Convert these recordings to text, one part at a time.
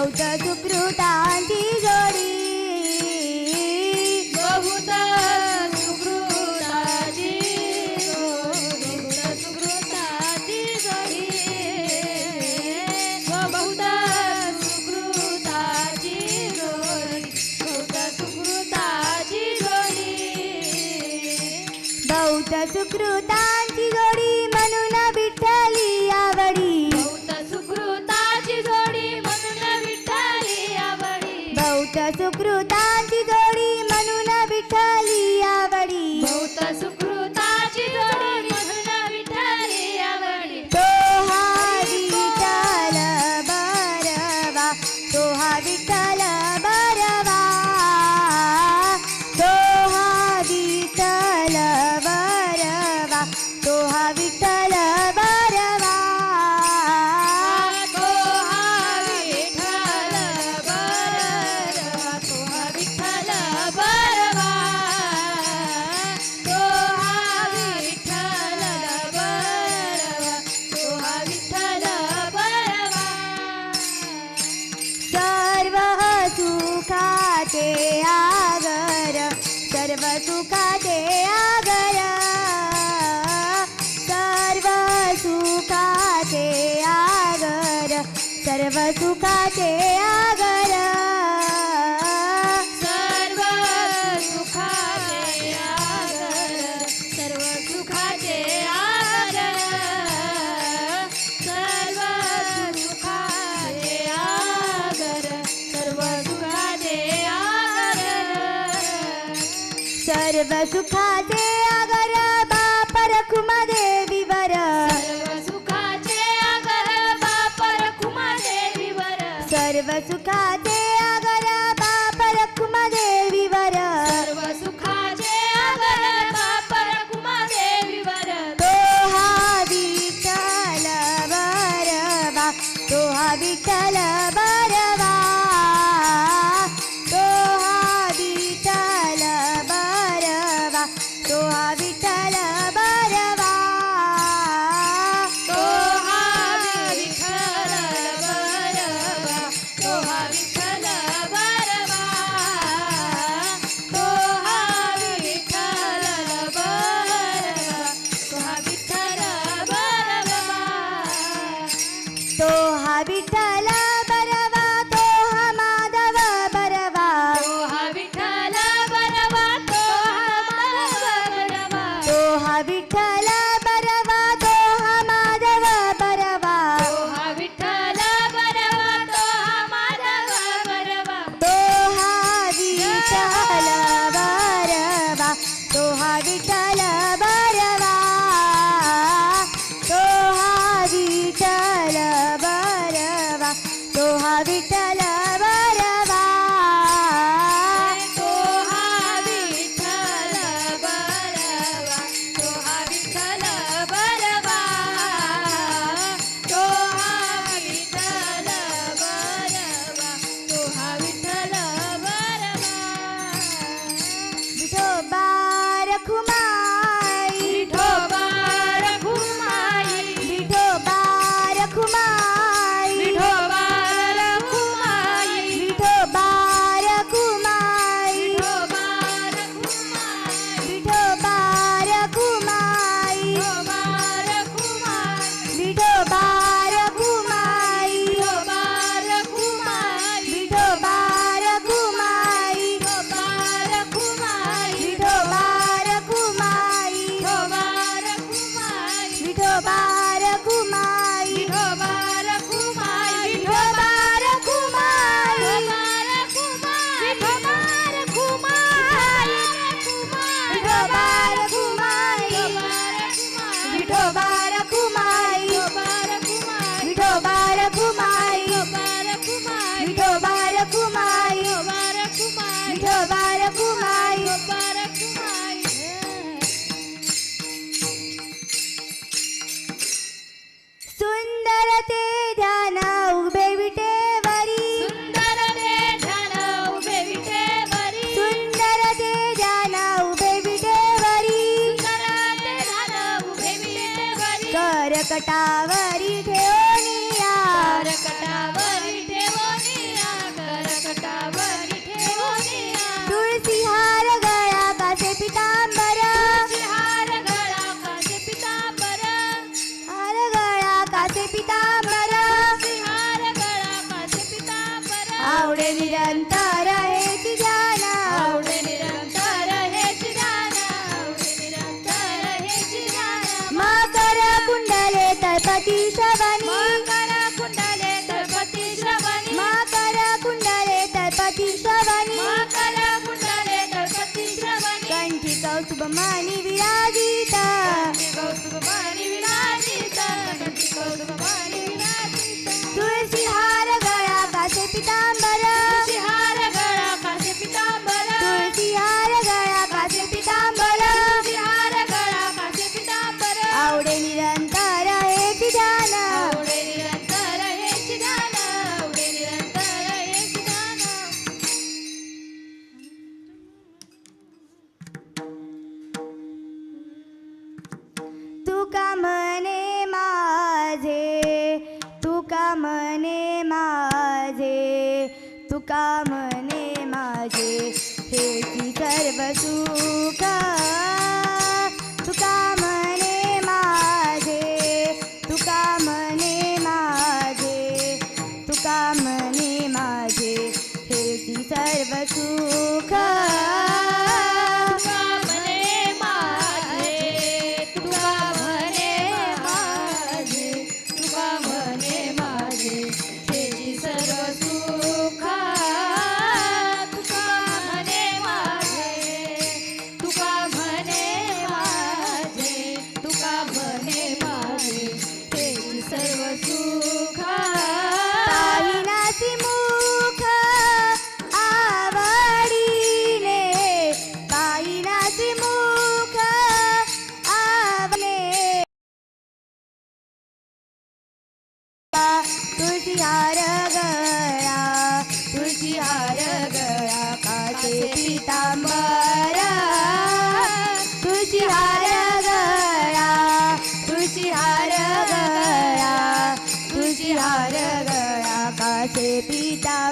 बहुत सुकृतांची जोडी. बहुत सुकृताची बहुत सुकृताची जोडी. बहुत सुकृताची जोडी. बहुत सुकृताची जोडी. बहुत सुकृता सुखाचे आगर बाप रखुमा देवी वर सर्व सुखाचे आगर बाप रखुमा देवी वर सर्व सुखाचे হাবিটা करकटावरी ठेवनिया करकटावरी ठेवनिया करकटावरी ठेवनिया तुळसी हार गळा कासे पितांबर ಪೀತಾಂಬರ तुका मने माझे हे सर्व तू baby, da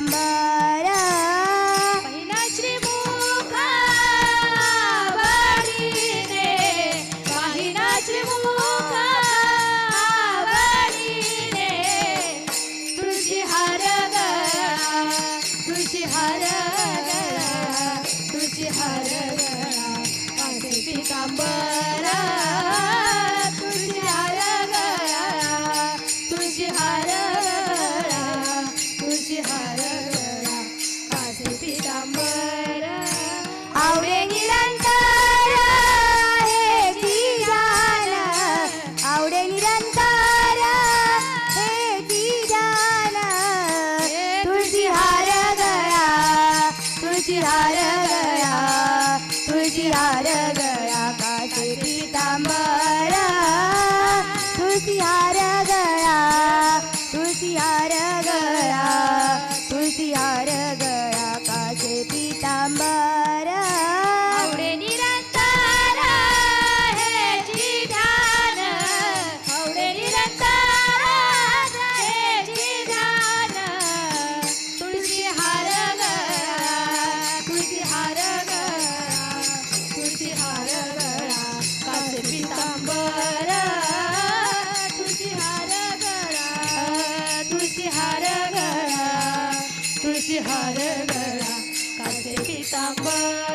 तुळशी हार गया तुळशी हार गया काशी तांबर तुळशी हार गया stop.